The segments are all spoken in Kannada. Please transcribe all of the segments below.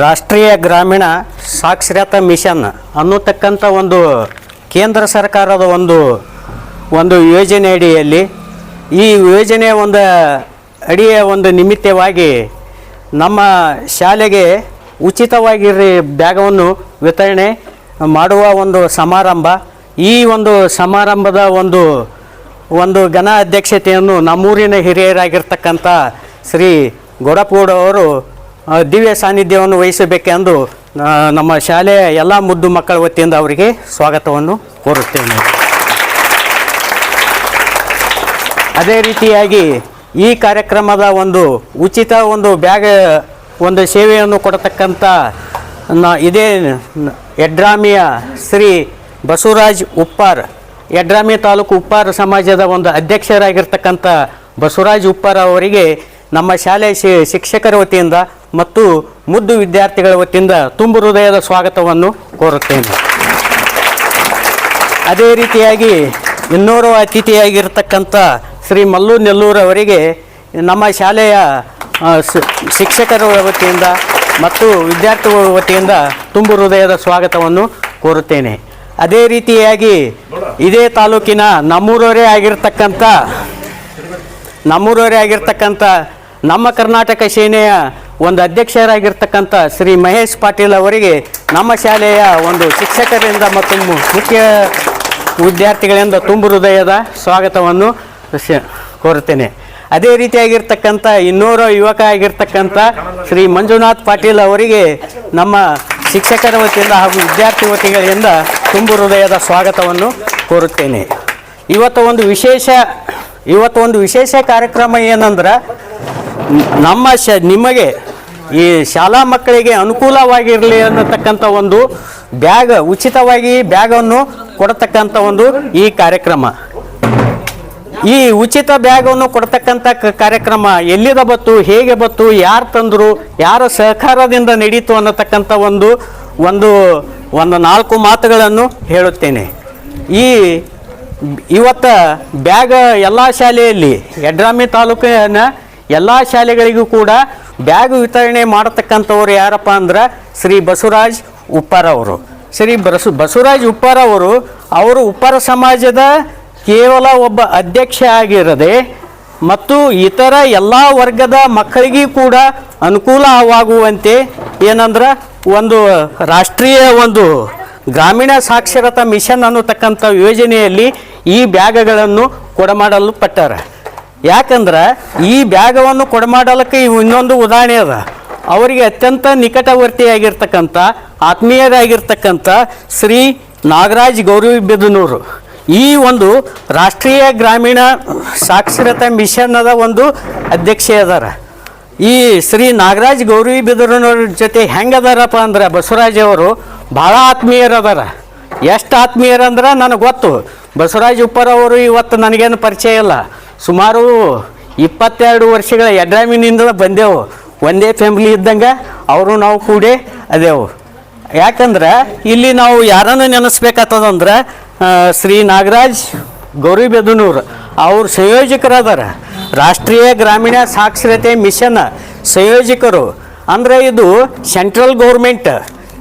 ರಾಷ್ಟ್ರೀಯ ಗ್ರಾಮೀಣ ಸಾಕ್ಷರತಾ ಮಿಷನ್ ಅನ್ನತಕ್ಕಂಥ ಒಂದು ಕೇಂದ್ರ ಸರ್ಕಾರದ ಒಂದು ಒಂದು ಯೋಜನೆ ಅಡಿಯಲ್ಲಿ ಈ ಯೋಜನೆಯ ಒಂದು ಅಡಿಯ ಒಂದು ನಿಮಿತ್ತವಾಗಿ ನಮ್ಮ ಶಾಲೆಗೆ ಉಚಿತವಾಗಿ ಬ್ಯಾಗವನ್ನು ವಿತರಣೆ ಮಾಡುವ ಒಂದು ಸಮಾರಂಭ. ಈ ಒಂದು ಸಮಾರಂಭದ ಒಂದು ಒಂದು ಘನ ಅಧ್ಯಕ್ಷತೆಯನ್ನು ನಮ್ಮೂರಿನ ಹಿರಿಯರಾಗಿರ್ತಕ್ಕಂಥ ಶ್ರೀ ಗೊಡಪೂಡ್ ಅವರು ಆ, ದಿವ್ಯ ಸಾನ್ನಿಧ್ಯವನ್ನು ವಹಿಸಬೇಕೆಂದು ನಮ್ಮ ಶಾಲೆಯ ಎಲ್ಲ ಮುದ್ದು ಮಕ್ಕಳ ವತಿಯಿಂದ ಅವರಿಗೆ ಸ್ವಾಗತವನ್ನು ಕೋರುತ್ತೇನೆ. ಅದೇ ರೀತಿಯಾಗಿ ಈ ಕಾರ್ಯಕ್ರಮದ ಒಂದು ಉಚಿತ ಒಂದು ಬ್ಯಾಗ್, ಒಂದು ಸೇವೆಯನ್ನು ಕೊಡತಕ್ಕಂಥ ನ, ಇದೇ ಯಡ್ರಾಮಿಯ ಶ್ರೀ ಬಸವರಾಜ್ ಉಪ್ಪಾರ್ ಯಡ್ರಾಮಿ ತಾಲೂಕು ಉಪ್ಪಾರ ಸಮಾಜದ ಒಂದು ಅಧ್ಯಕ್ಷರಾಗಿರ್ತಕ್ಕಂಥ ಬಸವರಾಜ್ ಉಪ್ಪಾರ್ ಅವರಿಗೆ ನಮ್ಮ ಶಾಲೆ ಶಿ- ಶಿಕ್ಷಕರ ವತಿಯಿಂದ ಮತ್ತು ಮುದ್ದು ವಿದ್ಯಾರ್ಥಿಗಳ ವತಿಯಿಂದ ತುಂಬು ಹೃದಯದ ಸ್ವಾಗತವನ್ನು ಕೋರುತ್ತೇನೆ. ಅದೇ ರೀತಿಯಾಗಿ ಇನ್ನೋರ್ವ ಅತಿಥಿಯಾಗಿರ್ತಕ್ಕಂಥ ಶ್ರೀ ಮಲ್ಲು ನೆಲ್ಲೂರವರಿಗೆ ನಮ್ಮ ಶಾಲೆಯ ಶಿಕ್ಷಕರ ವತಿಯಿಂದ ಮತ್ತು ವಿದ್ಯಾರ್ಥಿಗಳ ವತಿಯಿಂದ ತುಂಬು ಹೃದಯದ ಸ್ವಾಗತವನ್ನು ಕೋರುತ್ತೇನೆ. ಅದೇ ರೀತಿಯಾಗಿ ಇದೇ ತಾಲೂಕಿನ ನಮ್ಮೂರವರೇ ಆಗಿರ್ತಕ್ಕಂಥ ನಮ್ಮೂರವರೇ ಆಗಿರ್ತಕ್ಕಂಥ ನಮ್ಮ ಕರ್ನಾಟಕ ಸೇನೆಯ ಒಂದು ಅಧ್ಯಕ್ಷರಾಗಿರ್ತಕ್ಕಂಥ ಶ್ರೀ ಮಹೇಶ್ ಪಾಟೀಲ್ ಅವರಿಗೆ ನಮ್ಮ ಶಾಲೆಯ ಒಂದು ಶಿಕ್ಷಕರಿಂದ ಮತ್ತು ಮುಖ್ಯ ವಿದ್ಯಾರ್ಥಿಗಳಿಂದ ತುಂಬು ಹೃದಯದ ಸ್ವಾಗತವನ್ನು ಕೋರುತ್ತೇನೆ. ಅದೇ ರೀತಿಯಾಗಿರ್ತಕ್ಕಂಥ ಇನ್ನೂರ ಯುವಕ ಆಗಿರ್ತಕ್ಕಂಥ ಶ್ರೀ ಮಂಜುನಾಥ್ ಪಾಟೀಲ್ ಅವರಿಗೆ ನಮ್ಮ ಶಿಕ್ಷಕರ ವತಿಯಿಂದ ಹಾಗೂ ವಿದ್ಯಾರ್ಥಿ ವತಿಗಳಿಂದ ತುಂಬು ಹೃದಯದ ಸ್ವಾಗತವನ್ನು ಕೋರುತ್ತೇನೆ. ಇವತ್ತು ಒಂದು ವಿಶೇಷ, ಇವತ್ತು ಒಂದು ವಿಶೇಷ ಕಾರ್ಯಕ್ರಮ ಏನಂದ್ರೆ ನಮ್ಮ ಶ ನಿಮಗೆ ಈ ಶಾಲಾ ಮಕ್ಕಳಿಗೆ ಅನುಕೂಲವಾಗಿರಲಿ ಅನ್ನತಕ್ಕಂಥ ಒಂದು ಬ್ಯಾಗ್, ಉಚಿತವಾಗಿ ಬ್ಯಾಗನ್ನು ಕೊಡತಕ್ಕಂಥ ಒಂದು ಈ ಕಾರ್ಯಕ್ರಮ. ಈ ಉಚಿತ ಬ್ಯಾಗನ್ನು ಕೊಡ್ತಕ್ಕಂಥ ಕಾರ್ಯಕ್ರಮ ಎಲ್ಲಿದ ಬತ್ತು, ಹೇಗೆ ಬತ್ತು, ಯಾರು ತಂದರು, ಯಾರ ಸಹಕಾರದಿಂದ ನಡೀತು ಅನ್ನತಕ್ಕಂಥ ಒಂದು ಒಂದು ಒಂದು ನಾಲ್ಕು ಮಾತುಗಳನ್ನು ಹೇಳುತ್ತೇನೆ. ಈ ಇವತ್ತು ಬ್ಯಾಗ್ ಎಲ್ಲ ಶಾಲೆಯಲ್ಲಿ ಯಡ್ರಾಮಿ ತಾಲೂಕಿನ ಎಲ್ಲ ಶಾಲೆಗಳಿಗೂ ಕೂಡ ಬ್ಯಾಗ್ ವಿತರಣೆ ಮಾಡತಕ್ಕಂಥವ್ರು ಯಾರಪ್ಪ ಅಂದ್ರೆ ಶ್ರೀ ಬಸವರಾಜ್ ಉಪ್ಪಾರವರು ಶ್ರೀ ಬಸು, ಬಸವರಾಜ್ ಉಪ್ಪಾರ ಅವರು ಅವರು ಉಪ್ಪಾರ ಸಮಾಜದ ಕೇವಲ ಒಬ್ಬ ಅಧ್ಯಕ್ಷ ಆಗಿರದೆ ಮತ್ತು ಇತರ ಎಲ್ಲ ವರ್ಗದ ಮಕ್ಕಳಿಗೂ ಕೂಡ ಅನುಕೂಲವಾಗುವಂತೆ ಏನಂದ್ರೆ ಒಂದು ರಾಷ್ಟ್ರೀಯ ಒಂದು ಗ್ರಾಮೀಣ ಸಾಕ್ಷರತಾ ಮಿಷನ್ ಅನ್ನತಕ್ಕಂಥ ಯೋಜನೆಯಲ್ಲಿ ಈ ಬ್ಯಾಗ್ಗಳನ್ನು ಕೊಡಮಾಡಲು ಪಟ್ಟಾರ ಯಾಕಂದ್ರೆ ಈ ಬ್ಯಾಗವನ್ನು ಕೊಡಮಾಡಲಿಕ್ಕೆ ಇನ್ನೊಂದು ಉದಾಹರಣೆ ಅದ. ಅವರಿಗೆ ಅತ್ಯಂತ ನಿಕಟವರ್ತಿಯಾಗಿರ್ತಕ್ಕಂಥ, ಆತ್ಮೀಯರಾಗಿರ್ತಕ್ಕಂಥ ಶ್ರೀ ನಾಗರಾಜ್ ಗೌರವಿ ಬೆದನೂರು ಈ ಒಂದು ರಾಷ್ಟ್ರೀಯ ಗ್ರಾಮೀಣ ಸಾಕ್ಷರತಾ ಮಿಷನ್ನದ ಒಂದು ಅಧ್ಯಕ್ಷೆ ಅದಾರ. ಈ ಶ್ರೀ ನಾಗರಾಜ್ ಗೌರಿ ಬಿದರನವ್ರ ಜೊತೆ ಹೆಂಗದಾರಪ್ಪ ಅಂದ್ರೆ ಬಸವರಾಜ್ ಅವರು ಭಾಳ ಆತ್ಮೀಯರದಾರ. ಎಷ್ಟು ಆತ್ಮೀಯರಂದ್ರೆ ನನಗೆ ಗೊತ್ತು. ಬಸವರಾಜ್ ಉಪ್ಪರವರು ಇವತ್ತು ನನಗೇನು ಪರಿಚಯ ಇಲ್ಲ. ಸುಮಾರು ಇಪ್ಪತ್ತೆರಡು ವರ್ಷಗಳ ಎಡ್ರಾಮಿನಿಂದ ಬಂದೆವು. ಒಂದೇ ಫ್ಯಾಮಿಲಿ ಇದ್ದಂಗೆ ಅವರು ನಾವು ಕೂಡಿ ಅದೇವು. ಯಾಕಂದ್ರೆ ಇಲ್ಲಿ ನಾವು ಯಾರನ್ನು ನೆನೆಸ್ಬೇಕಾಗ್ತದಂದ್ರೆ ಶ್ರೀ ನಾಗರಾಜ್ ಗೌರಿಬೆದನೂರು ಅವ್ರ ಸಂಯೋಜಕರಾದಾರ. ರಾಷ್ಟ್ರೀಯ ಗ್ರಾಮೀಣ ಸಾಕ್ಷರತೆ ಮಿಷನ್ ಸಂಯೋಜಕರು. ಅಂದರೆ ಇದು ಸೆಂಟ್ರಲ್ ಗೌರ್ಮೆಂಟ್.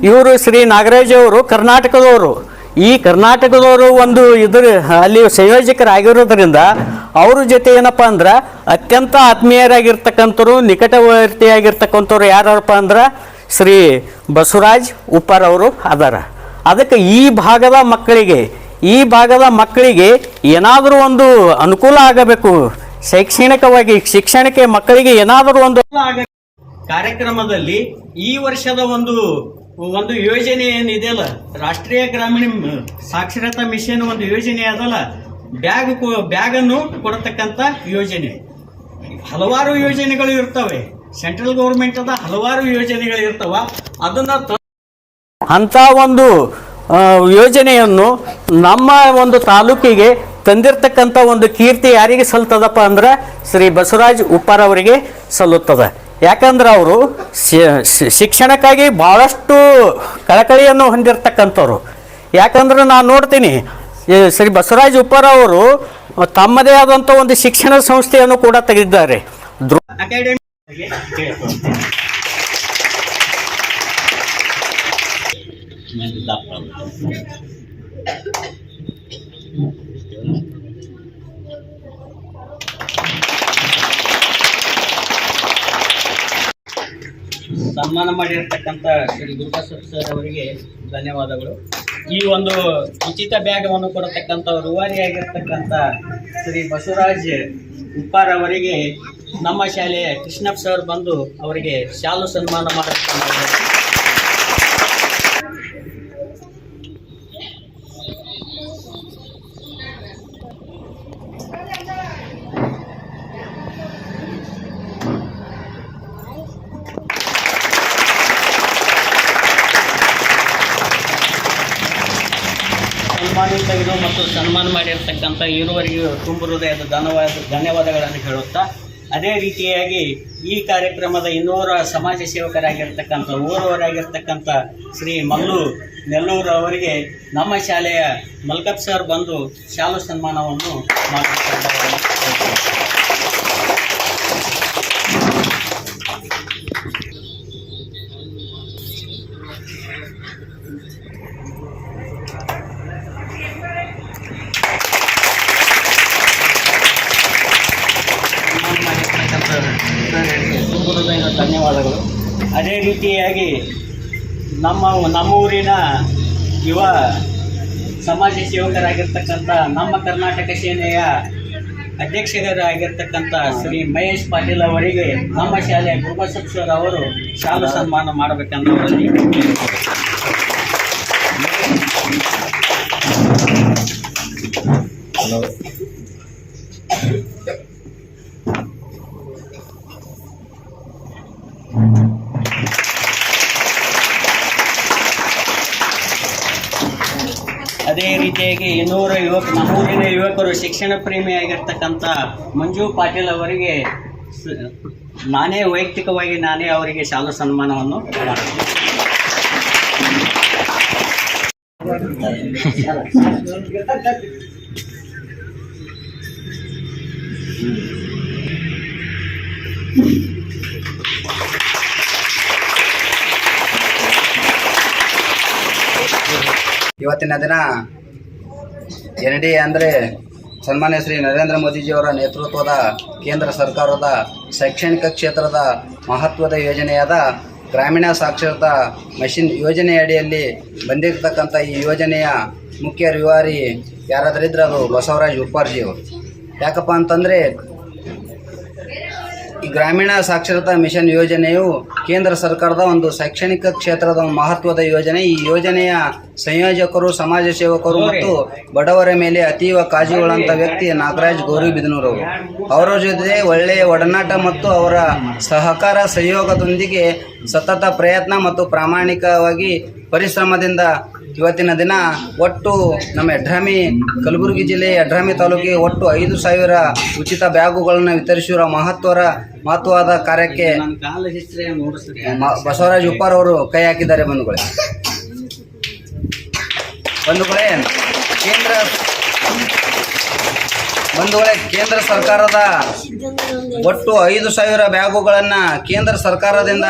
ಇವರು ಶ್ರೀ ನಾಗರಾಜ್ ಅವರು, ಕರ್ನಾಟಕದವರು. ಈ ಕರ್ನಾಟಕದವರು ಒಂದು ಇದ್ರ, ಅಲ್ಲಿ ಸಂಯೋಜಕರಾಗಿರೋದ್ರಿಂದ ಅವ್ರ ಜೊತೆ ಏನಪ್ಪ ಅಂದ್ರೆ ಅತ್ಯಂತ ಆತ್ಮೀಯರಾಗಿರ್ತಕ್ಕಂಥವ್ರು, ನಿಕಟವರ್ತಿಯಾಗಿರ್ತಕ್ಕಂಥವ್ರು ಯಾರಪ್ಪ ಅಂದ್ರೆ ಶ್ರೀ ಬಸವರಾಜ್ ಉಪ್ಪಾರ್ ಅವರು ಅದಾರ. ಅದಕ್ಕೆ ಈ ಭಾಗದ ಮಕ್ಕಳಿಗೆ, ಈ ಭಾಗದ ಮಕ್ಕಳಿಗೆ ಏನಾದರೂ ಒಂದು ಅನುಕೂಲ ಆಗಬೇಕು. ಶೈಕ್ಷಣಿಕವಾಗಿ, ಶಿಕ್ಷಣಕ್ಕೆ ಮಕ್ಕಳಿಗೆ ಏನಾದರೂ ಒಂದು ಕಾರ್ಯಕ್ರಮದಲ್ಲಿ ಈ ವರ್ಷದ ಒಂದು ಒಂದು ಯೋಜನೆ ಏನಿದೆಯಲ್ಲ ರಾಷ್ಟ್ರೀಯ ಗ್ರಾಮೀಣ ಸಾಕ್ಷರತಾ ಮಿಷನ್ ಒಂದು ಯೋಜನೆ ಅದಲ್ಲ, ಬ್ಯಾಗ್ ಬ್ಯಾಗನ್ನು ಕೊಡತಕ್ಕಂಥ ಯೋಜನೆ. ಹಲವಾರು ಯೋಜನೆಗಳು ಇರ್ತವೆ. ಸೆಂಟ್ರಲ್ ಗೌರ್ಮೆಂಟ್ ಹಲವಾರು ಯೋಜನೆಗಳು ಇರ್ತವ. ಅದನ್ನ ಅಂತ ಒಂದು ಯೋಜನೆಯನ್ನು ನಮ್ಮ ಒಂದು ತಾಲೂಕಿಗೆ ತಂದಿರ್ತಕ್ಕಂಥ ಒಂದು ಕೀರ್ತಿ ಯಾರಿಗೆ ಸಲ್ತದಪ್ಪ ಅಂದ್ರೆ ಶ್ರೀ ಬಸವರಾಜ್ ಉಪ್ಪಾರವರಿಗೆ ಸಲ್ಲುತ್ತದೆ. ಯಾಕಂದ್ರೆ ಅವರು ಶಿಕ್ಷಣಕ್ಕಾಗಿ ಭಾಳಷ್ಟು ಕಳಕಳಿಯನ್ನು ಹೊಂದಿರತಕ್ಕಂಥವ್ರು. ಯಾಕಂದ್ರೆ ನಾನು ನೋಡ್ತೀನಿ ಈ ಶ್ರೀ ಬಸವರಾಜ್ ಉಪ್ಪಾರ್ ಅವರು ತಮ್ಮದೇ ಆದಂಥ ಒಂದು ಶಿಕ್ಷಣ ಸಂಸ್ಥೆಯನ್ನು ಕೂಡ ತೆಗೆದಿದ್ದಾರೆ. ಧ್ರುವ ಸನ್ಮಾನ ಮಾಡಿರ್ತಕ್ಕಂಥ ಶ್ರೀ ದುರ್ಗಾ ಸರ್ ಅವರಿಗೆ ಧನ್ಯವಾದಗಳು. ಈ ಒಂದು ಉಚಿತ ಬ್ಯಾಗವನ್ನು ಕೊಡತಕ್ಕಂಥ ರೂವಾರಿಯಾಗಿರ್ತಕ್ಕಂಥ ಶ್ರೀ ಬಸವರಾಜ್ ಉಪ್ಪಾರ್ ಅವರಿಗೆ ನಮ್ಮ ಶಾಲೆಯ ಕೃಷ್ಣಪ್ಪ ಸರ್ ಬಂದು ಅವರಿಗೆ ಶಾಲು ಸನ್ಮಾನ ಮಾಡತಕ್ಕಂಥ ಮತ್ತು ಸನ್ಮಾನ ಮಾಡಿರ್ತಕ್ಕಂಥ ಇರುವರಿಗೂ ತುಂಬ ಹೃದಯದ ಧನ್ಯವಾದ ಧನ್ಯವಾದಗಳನ್ನು ಹೇಳುತ್ತಾ, ಅದೇ ರೀತಿಯಾಗಿ ಈ ಕಾರ್ಯಕ್ರಮದ ಇನ್ನೂರ ಸಮಾಜ ಸೇವಕರಾಗಿರ್ತಕ್ಕಂಥ, ಊರವರಾಗಿರ್ತಕ್ಕಂಥ ಶ್ರೀ ಮಲ್ಲು ನೆಲ್ಲೂರು ಅವರಿಗೆ ನಮ್ಮ ಶಾಲೆಯ ಮಲ್ಕಪ್ ಸರ್ ಬಂದು ಶಾಲು ಸನ್ಮಾನವನ್ನು ಮಾಡಿದ್ದಾರೆ ರೀತಿಯಾಗಿ ನಮ್ಮ ನಮ್ಮೂರಿನ ಯುವ ಸಮಾಜ ಸೇವಕರಾಗಿರ್ತಕ್ಕಂಥ ನಮ್ಮ ಕರ್ನಾಟಕ ಸೇನೆಯ ಅಧ್ಯಕ್ಷರಾಗಿರ್ತಕ್ಕಂಥ ಶ್ರೀ ಮಹೇಶ್ ಪಾಟೀಲ್ ಅವರಿಗೆ ನಮ್ಮ ಶಾಲೆಯ ಗುರುಬಸಪ್ಪ ಸರ್ ಅವರು ಶಾಲು ಸನ್ಮಾನ ಮಾಡಬೇಕಂತ ಅವರಲ್ಲಿ ಅದೇ ರೀತಿಯಾಗಿ ಇನ್ನೂರ ಯುವಕ ನಮ್ಮೂರಿನ ಯುವಕರು ಶಿಕ್ಷಣ ಪ್ರೇಮಿಯಾಗಿರ್ತಕ್ಕಂಥ ಮಂಜು ಪಾಟೀಲ್ ಅವರಿಗೆ ನಾನೇ ವೈಯಕ್ತಿಕವಾಗಿ ನಾನೇ ಅವರಿಗೆ ಶಾಲಾ ಸನ್ಮಾನವನ್ನು ಇವತ್ತಿನ ದಿನ ಎನ್ ಡಿ ಅಂದರೆ ಸನ್ಮಾನ್ಯ ಶ್ರೀ ನರೇಂದ್ರ ಮೋದಿಜಿಯವರ ನೇತೃತ್ವದ ಕೇಂದ್ರ ಸರ್ಕಾರದ ಶೈಕ್ಷಣಿಕ ಕ್ಷೇತ್ರದ ಮಹತ್ವದ ಯೋಜನೆಯಾದ ಗ್ರಾಮೀಣ ಸಾಕ್ಷರತಾ ಮಷಿನ್ ಯೋಜನೆ ಅಡಿಯಲ್ಲಿ ಬಂದಿರತಕ್ಕಂಥ ಈ ಯೋಜನೆಯ ಮುಖ್ಯ ರಿವಾರಿ ಯಾರಾದ್ರಿದ್ರೆ ಅದು ಬಸವರಾಜ್ ಉಪ್ಪಾರ್ಜಿಯವರು. ಯಾಕಪ್ಪ ಅಂತಂದರೆ ಗ್ರಾಮೀಣ ಸಾಕ್ಷರತಾ ಮಿಷನ್ ಯೋಜನೆಯು ಕೇಂದ್ರ ಸರ್ಕಾರದ ಒಂದು ಶೈಕ್ಷಣಿಕ ಕ್ಷೇತ್ರದ ಮಹತ್ವದ ಯೋಜನೆ. ಈ ಯೋಜನೆಯ ಸಂಯೋಜಕರು ಸಮಾಜ ಸೇವಕರು ಮತ್ತು ಬಡವರ ಮೇಲೆ ಅತೀವ ಕಾಜಿಗೊಳ್ಳುವಂಥ ವ್ಯಕ್ತಿ ನಾಗರಾಜ್ ಗೌರಿಬಿದನೂರವರು ಅವರ ಜೊತೆ ಒಳ್ಳೆಯ ಒಡನಾಟ ಮತ್ತು ಅವರ ಸಹಕಾರ ಸಹಯೋಗದೊಂದಿಗೆ ಸತತ ಪ್ರಯತ್ನ ಮತ್ತು ಪ್ರಾಮಾಣಿಕವಾಗಿ ಪರಿಶ್ರಮದಿಂದ ಇವತ್ತಿನ ದಿನ ಒಟ್ಟು ನಮ್ಮ ಯಡ್ರಾಮಿ ಕಲಬುರಗಿ ಜಿಲ್ಲೆ ಯಡ್ರಾಮಿ ತಾಲೂಕಿಗೆ ಒಟ್ಟು ಐದು ಸಾವಿರ ಉಚಿತ ಬ್ಯಾಗುಗಳನ್ನು ವಿತರಿಸಿರುವ ಮಹತ್ವರ ಮಹತ್ವದ ಕಾರ್ಯಕ್ಕೆ ಬಸವರಾಜ್ ಉಪ್ಪಾರ್ ಅವರು ಕೈ ಹಾಕಿದ್ದಾರೆ ಬಂಧುಗಳೇ. ಬಂಧುಗಳೇ, ಕೇಂದ್ರ ಬಂಧುಗಳೇ ಕೇಂದ್ರ ಸರ್ಕಾರದ ಒಟ್ಟು ಐದು ಸಾವಿರ ಬ್ಯಾಗುಗಳನ್ನು ಕೇಂದ್ರ ಸರ್ಕಾರದಿಂದ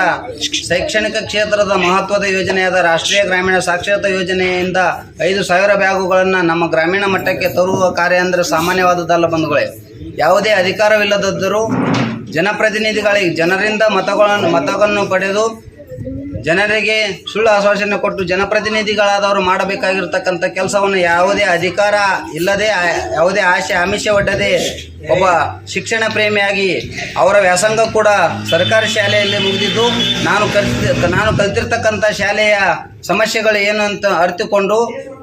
ಶೈಕ್ಷಣಿಕ ಕ್ಷೇತ್ರದ ಮಹತ್ವದ ಯೋಜನೆಯಾದ ರಾಷ್ಟ್ರೀಯ ಗ್ರಾಮೀಣ ಸಾಕ್ಷರತಾ ಯೋಜನೆಯಿಂದ ಐದು ಸಾವಿರ ಬ್ಯಾಗುಗಳನ್ನು ನಮ್ಮ ಗ್ರಾಮೀಣ ಮಟ್ಟಕ್ಕೆ ತರುವ ಕಾರ್ಯ ಅಂದರೆ ಸಾಮಾನ್ಯವಾದದ್ದಲ್ಲ ಬಂಧುಗಳೇ. ಯಾವುದೇ ಅಧಿಕಾರವಿಲ್ಲದಿದ್ದರೂ ಜನಪ್ರತಿನಿಧಿಗಳಿಗೆ ಜನರಿಂದ ಮತಗಳನ್ನು ಮತವನ್ನು ಪಡೆದು ಜನರಿಗೆ ಸುಳ್ಳು ಆಶ್ವಾಸನೆ ಕೊಟ್ಟು ಜನಪ್ರತಿನಿಧಿಗಳಾದವರು ಮಾಡಬೇಕಾಗಿರ್ತಕ್ಕಂಥ ಕೆಲಸವನ್ನು ಯಾವುದೇ ಅಧಿಕಾರ ಇಲ್ಲದೆ ಯಾವುದೇ ಆಶೆ ಆಮಿಷ ಒಡ್ಡದೆ ಒಬ್ಬ ಶಿಕ್ಷಣ ಪ್ರೇಮಿಯಾಗಿ ಅವರ ವ್ಯಾಸಂಗ ಕೂಡ ಸರ್ಕಾರಿ ಶಾಲೆಯಲ್ಲಿ ಮುಗಿದಿದ್ದು, ನಾನು ಕಲ್ತಿ, ನಾನು ಕಲ್ತಿರ್ತಕ್ಕಂಥ ಶಾಲೆಯ ಸಮಸ್ಯೆಗಳು ಏನು ಅಂತ ಅರಿತುಕೊಂಡು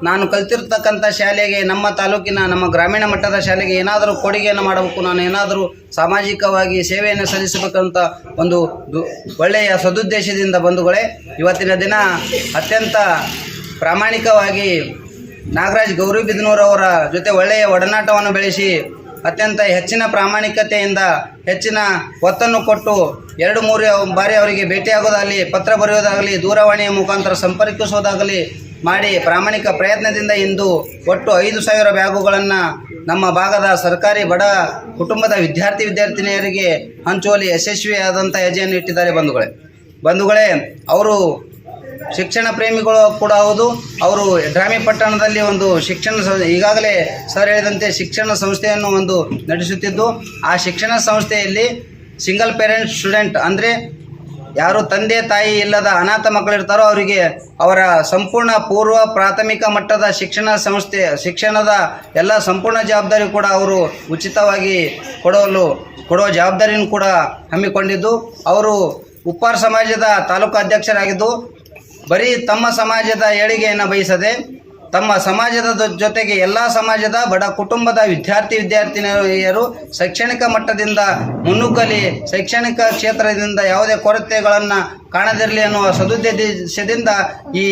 ನಾನು ಕಲ್ತಿರ್ತಕ್ಕಂಥ ಶಾಲೆಗೆ, ನಮ್ಮ ತಾಲೂಕಿನ, ನಮ್ಮ ಗ್ರಾಮೀಣ ಮಟ್ಟದ ಶಾಲೆಗೆ ಏನಾದರೂ ಕೊಡುಗೆಯನ್ನು ಮಾಡಬೇಕು, ನಾನು ಏನಾದರೂ ಸಾಮಾಜಿಕವಾಗಿ ಸೇವೆಯನ್ನು ಸಲ್ಲಿಸಬೇಕಂತ ಒಂದು ಒಳ್ಳೆಯ ಸದುದ್ದೇಶದಿಂದ ಬಂಧುಗಳೇ, ಇವತ್ತಿನ ದಿನ ಅತ್ಯಂತ ಪ್ರಾಮಾಣಿಕವಾಗಿ ನಾಗರಾಜ್ ಗೌರಿಬಿದನೂರವರ ಜೊತೆ ಒಳ್ಳೆಯ ಒಡನಾಟವನ್ನು ಬೆಳೆಸಿ ಅತ್ಯಂತ ಹೆಚ್ಚಿನ ಪ್ರಾಮಾಣಿಕತೆಯಿಂದ ಹೆಚ್ಚಿನ ಒತ್ತನ್ನು ಕೊಟ್ಟು ಎರಡು ಮೂರು ಬಾರಿ ಅವರಿಗೆ ಭೇಟಿಯಾಗೋದಾಗಲಿ, ಪತ್ರ ಬರೆಯೋದಾಗಲಿ, ದೂರವಾಣಿಯ ಮುಖಾಂತರ ಸಂಪರ್ಕಿಸೋದಾಗಲಿ ಮಾಡಿ ಪ್ರಾಮಾಣಿಕ ಪ್ರಯತ್ನದಿಂದ ಇಂದು ಒಟ್ಟು ಐದು ಸಾವಿರ ಬ್ಯಾಗುಗಳನ್ನು ನಮ್ಮ ಭಾಗದ ಸರ್ಕಾರಿ ಬಡ ಕುಟುಂಬದ ವಿದ್ಯಾರ್ಥಿ ವಿದ್ಯಾರ್ಥಿನಿಯರಿಗೆ ಹಂಚುವಲ್ಲಿ ಯಶಸ್ವಿಯಾದಂಥ ಹೆಜ್ಜೆಯನ್ನು ಇಟ್ಟಿದ್ದಾರೆ ಬಂಧುಗಳೇ. ಬಂಧುಗಳೇ, ಅವರು ಶಿಕ್ಷಣ ಪ್ರೇಮಿಗಳು ಕೂಡ ಹೌದು. ಅವರು ಗ್ರಾಮೀಣ ಪಟ್ಟಣದಲ್ಲಿ ಒಂದು ಶಿಕ್ಷಣ ಈಗಾಗಲೇ ಸರ್ ಹೇಳಿದಂತೆ ಶಿಕ್ಷಣ ಸಂಸ್ಥೆಯನ್ನು ಒಂದು ನಡೆಸುತ್ತಿದ್ದು, ಆ ಶಿಕ್ಷಣ ಸಂಸ್ಥೆಯಲ್ಲಿ ಸಿಂಗಲ್ ಪೇರೆಂಟ್ ಸ್ಟೂಡೆಂಟ್ ಅಂದರೆ ಯಾರು ತಂದೆ ತಾಯಿ ಇಲ್ಲದ ಅನಾಥ ಮಕ್ಕಳಿರ್ತಾರೋ ಅವರಿಗೆ ಅವರ ಸಂಪೂರ್ಣ ಪೂರ್ವ ಪ್ರಾಥಮಿಕ ಮಟ್ಟದ ಶಿಕ್ಷಣ ಸಂಸ್ಥೆ, ಶಿಕ್ಷಣದ ಎಲ್ಲ ಸಂಪೂರ್ಣ ಜವಾಬ್ದಾರಿ ಕೂಡ ಅವರು ಉಚಿತವಾಗಿ ಕೊಡಲು ಕೊಡುವ ಜವಾಬ್ದಾರಿಯನ್ನು ಕೂಡ ಹಮ್ಮಿಕೊಂಡಿದ್ದು. ಅವರು ಉಪ್ಪಾರ ಸಮಾಜದ ತಾಲೂಕು ಅಧ್ಯಕ್ಷರಾಗಿದ್ದು. ಬರೀ ತಮ್ಮ ಸಮಾಜದ ಏಳಿಗೆಯನ್ನು ಬಯಸದೆ ತಮ್ಮ ಸಮಾಜದ ಜೊತೆಗೆ ಎಲ್ಲ ಸಮಾಜದ ಬಡ ಕುಟುಂಬದ ವಿದ್ಯಾರ್ಥಿ ವಿದ್ಯಾರ್ಥಿನಿಯರು ಶೈಕ್ಷಣಿಕ ಮಟ್ಟದಿಂದ ಮುನ್ನುಗ್ಗಲಿ, ಶೈಕ್ಷಣಿಕ ಕ್ಷೇತ್ರದಿಂದ ಯಾವುದೇ ಕೊರತೆಗಳನ್ನು ಕಾಣದಿರಲಿ ಅನ್ನುವ ಸದುದ್ದೇಶದಿಂದ ಈ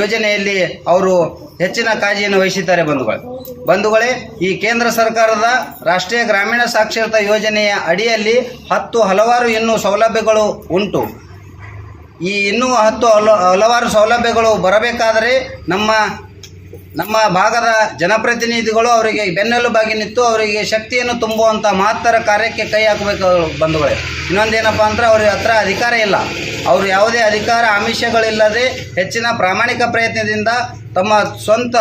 ಯೋಜನೆಯಲ್ಲಿ ಅವರು ಹೆಚ್ಚಿನ ಕಾಳಜಿಯನ್ನು ವಹಿಸಿದ್ದಾರೆ ಬಂಧುಗಳು. ಬಂಧುಗಳೇ, ಈ ಕೇಂದ್ರ ಸರ್ಕಾರದ ರಾಷ್ಟ್ರೀಯ ಗ್ರಾಮೀಣ ಸಾಕ್ಷರತಾ ಯೋಜನೆಯ ಅಡಿಯಲ್ಲಿ ಹತ್ತು ಹಲವಾರು ಇನ್ನೂ ಸೌಲಭ್ಯಗಳು ಉಂಟು. ಈ ಇನ್ನೂ ಹತ್ತು ಹಲ, ಹಲವಾರು ಸೌಲಭ್ಯಗಳು ಬರಬೇಕಾದರೆ ನಮ್ಮ ನಮ್ಮ ಭಾಗದ ಜನಪ್ರತಿನಿಧಿಗಳು ಅವರಿಗೆ ಬೆನ್ನೆಲುಬಾಗಿ ನಿಂತು ಅವರಿಗೆ ಶಕ್ತಿಯನ್ನು ತುಂಬುವಂಥ ಮಹತ್ತರ ಕಾರ್ಯಕ್ಕೆ ಕೈ ಹಾಕಬೇಕು ಬಂಧುಗಳೇ. ಇನ್ನೊಂದೇನಪ್ಪ ಅಂದ್ರೆ ಅವ್ರ ಹತ್ರ ಅಧಿಕಾರ ಇಲ್ಲ. ಅವರು ಯಾವುದೇ ಅಧಿಕಾರ ಆಮಿಷಗಳಿಲ್ಲದೆ ಹೆಚ್ಚಿನ ಪ್ರಾಮಾಣಿಕ ಪ್ರಯತ್ನದಿಂದ ತಮ್ಮ ಸ್ವಂತ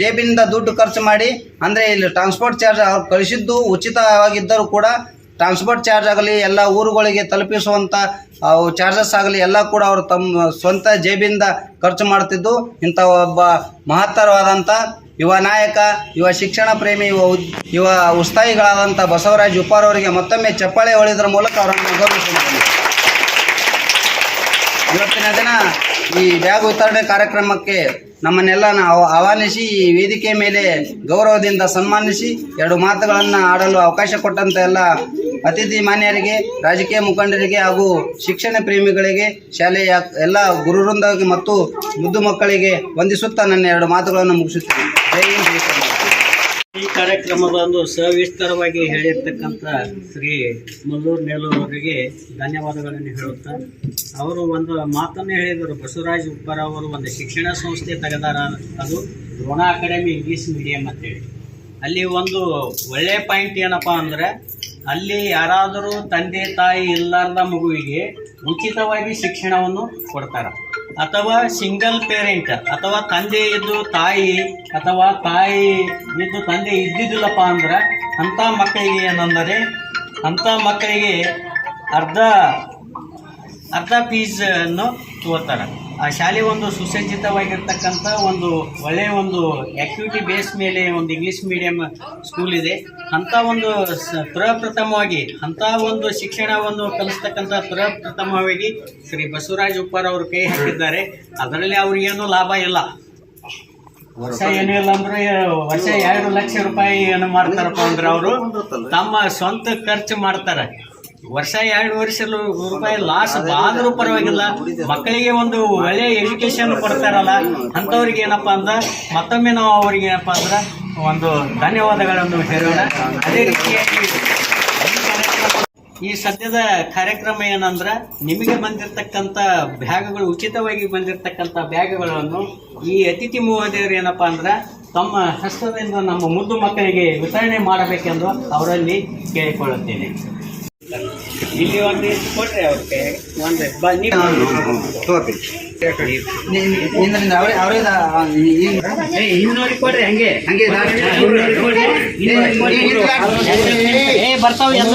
ಜೇಬಿನಿಂದ ದುಡ್ಡು ಖರ್ಚು ಮಾಡಿ, ಅಂದರೆ ಇಲ್ಲಿ ಟ್ರಾನ್ಸ್ಪೋರ್ಟ್ ಚಾರ್ಜ್ ಅವ್ರು ಕಳಿಸಿದ್ದು ಉಚಿತವಾಗಿದ್ದರೂ ಕೂಡ ಟ್ರಾನ್ಸ್ಪೋರ್ಟ್ ಚಾರ್ಜ್ ಆಗಲಿ, ಎಲ್ಲ ಊರುಗಳಿಗೆ ತಲುಪಿಸುವಂಥ ಅವು ಚಾರ್ಜಸ್ ಆಗಲಿ ಎಲ್ಲ ಕೂಡ ಅವರು ತಮ್ಮ ಸ್ವಂತ ಜೇಬಿಂದ ಖರ್ಚು ಮಾಡ್ತಿದ್ದು ಇಂಥ ಒಬ್ಬ ಮಹತ್ತರವಾದಂಥ ಯುವ ನಾಯಕ, ಯುವ ಶಿಕ್ಷಣ ಪ್ರೇಮಿ, ಯುವ ಯುವ ಉಸ್ತಾಯಿಗಳಾದಂಥ ಬಸವರಾಜ್ ಉಪ್ಪಾರ್ ಅವರಿಗೆ ಮತ್ತೊಮ್ಮೆ ಚಪ್ಪಾಳೆ ಹೊಳಿದ್ರ ಮೂಲಕ ಅವರನ್ನು ಗೌರವಿಸಿದ್ದಾರೆ ಇವತ್ತಿನ ದಿನ ಈ ಬ್ಯಾಗ್ ವಿತರಣೆ ಕಾರ್ಯಕ್ರಮಕ್ಕೆ ನಮ್ಮನ್ನೆಲ್ಲ ಆಹ್ವಾನಿಸಿ, ಈ ವೇದಿಕೆ ಮೇಲೆ ಗೌರವದಿಂದ ಸನ್ಮಾನಿಸಿ, ಎರಡು ಮಾತುಗಳನ್ನು ಆಡಲು ಅವಕಾಶ ಕೊಟ್ಟಂತ ಎಲ್ಲ ಅತಿಥಿ ಮಾನ್ಯರಿಗೆ, ರಾಜಕೀಯ ಮುಖಂಡರಿಗೆ ಹಾಗೂ ಶಿಕ್ಷಣ ಪ್ರೇಮಿಗಳಿಗೆ, ಶಾಲೆಯ ಎಲ್ಲ ಗುರುವೃಂದಕ್ಕೆ ಮತ್ತು ಮುದ್ದು ಮಕ್ಕಳಿಗೆ ವಂದಿಸುತ್ತಾ ನನ್ನ ಎರಡು ಮಾತುಗಳನ್ನು ಮುಗಿಸುತ್ತೇನೆ ಜೈ. ಈ ಕಾರ್ಯಕ್ರಮವನ್ನು ಸವಿಸ್ತಾರವಾಗಿ ಹೇಳಿರ್ತಕ್ಕಂಥ ಶ್ರೀ ಮಲ್ಲೂರು ನೆಲ್ಲೂರು ಅವರಿಗೆ ಧನ್ಯವಾದಗಳನ್ನು ಹೇಳುತ್ತಾ, ಅವರು ಒಂದು ಮಾತನ್ನು ಹೇಳಿದರು. ಬಸವರಾಜ್ ಉಪ್ಪಾರ ಅವರು ಒಂದು ಶಿಕ್ಷಣ ಸಂಸ್ಥೆ ತೆಗೆದಾರ, ಅದು ದ್ರೋಣ ಅಕಾಡೆಮಿ ಇಂಗ್ಲೀಷ್ ಮೀಡಿಯಂ ಅಂತೇಳಿ. ಅಲ್ಲಿ ಒಂದು ಒಳ್ಳೆ ಪಾಯಿಂಟ್ ಏನಪ್ಪ ಅಂದರೆ, ಅಲ್ಲಿ ಯಾರಾದರೂ ತಂದೆ ತಾಯಿ ಇಲ್ಲಾರ್ದ ಮಗುವಿಗೆ ಉಚಿತವಾಗಿ ಶಿಕ್ಷಣವನ್ನು ಕೊಡ್ತಾರೆ. ಅಥವಾ ಸಿಂಗಲ್ ಪೇರೆಂಟ್ ಅಥವಾ ತಂದೆ ಇದ್ದು ತಾಯಿ, ಅಥವಾ ತಾಯಿ ಇದ್ದು ತಂದೆ ಇದ್ದಿದ್ದಿಲ್ಲಪ್ಪ ಅಂದ್ರೆ ಅಂಥ ಮಕ್ಕಳಿಗೆ ಏನಂದರೆ, ಅಂಥ ಮಕ್ಕಳಿಗೆ ಅರ್ಧ ಅರ್ಧ ಫೀಸನ್ನು ಅನ್ನು ತಗೋತಾರೆ ಆ ಶಾಲೆ ಒಂದು ಸುಸಜ್ಜಿತವಾಗಿರ್ತಕ್ಕಂಥ ಒಂದು ಒಳ್ಳೆಯ ಒಂದು ಆ್ಯಕ್ಟಿವಿಟಿ ಬೇಸ್ ಮೇಲೆ ಒಂದು ಇಂಗ್ಲೀಷ್ ಮೀಡಿಯಂ ಸ್ಕೂಲ್ ಇದೆ. ಅಂಥ ಒಂದು ಪ್ರಪ್ರಥಮವಾಗಿ ಅಂಥ ಒಂದು ಶಿಕ್ಷಣವನ್ನು ಕಲಿಸ್ತಕ್ಕಂಥ ಪ್ರಪ್ರಥಮವಾಗಿ ಶ್ರೀ ಬಸವರಾಜ್ ಉಪ್ಪಾರ್ ಅವರು ಕೈ ಹಾಕಿದ್ದಾರೆ. ಅದರಲ್ಲಿ ಅವ್ರಿಗೇನು ಲಾಭ ಇಲ್ಲ. ವರ್ಷ ಏನೂ ಇಲ್ಲ ಅಂದ್ರೆ ವರ್ಷ ಎರಡು ಲಕ್ಷ ರೂಪಾಯಿ ಏನು ಮಾಡ್ತಾರಪ್ಪ ಅಂದ್ರೆ ಅವರು ತಮ್ಮ ಸ್ವಂತ ಖರ್ಚು ಮಾಡ್ತಾರೆ. ವರ್ಷ ಎರಡು ವರ್ಷ ರೂಪಾಯಿ ಲಾಸ್ ಆದರೂ ಪರವಾಗಿಲ್ಲ. ಮಕ್ಕಳಿಗೆ ಒಂದು ಒಳ್ಳೆಯ ಎಜುಕೇಶನ್ ಕೊಡ್ತಾರಲ್ಲ, ಅಂಥವ್ರಿಗೆ ಏನಪ್ಪಾ ಅಂದ್ರೆ, ಮತ್ತೊಮ್ಮೆ ನಾವು ಅವ್ರಿಗೆ ಏನಪ್ಪಾ ಅಂದ್ರೆ, ಒಂದು ಧನ್ಯವಾದಗಳನ್ನು ಹೇಳೋಣ. ಅದೇ ರೀತಿಯಾಗಿ ಈ ಸದ್ಯದ ಕಾರ್ಯಕ್ರಮ ಏನಂದ್ರೆ, ನಿಮಗೆ ಬಂದಿರತಕ್ಕಂಥ ಬ್ಯಾಗ್ಗಳು, ಉಚಿತವಾಗಿ ಬಂದಿರತಕ್ಕಂಥ ಬ್ಯಾಗ್ಗಳನ್ನು ಈ ಅತಿಥಿ ಮಹೋದಯರು ಏನಪ್ಪಾ ಅಂದ್ರೆ, ತಮ್ಮ ಹಸ್ತದಿಂದ ನಮ್ಮ ಮುದ್ದು ಮಕ್ಕಳಿಗೆ ವಿತರಣೆ ಮಾಡಬೇಕೆಂದು ಅವರಲ್ಲಿ ಕೇಳಿಕೊಳ್ಳುತ್ತೇನೆ. ಇಲ್ಲಿ ಒಂದು ಕೊಟ್ರೆ ಅವ್ರ ಅವರೇ ಏ, ಬರ್ತಾವ ಎಲ್ಲ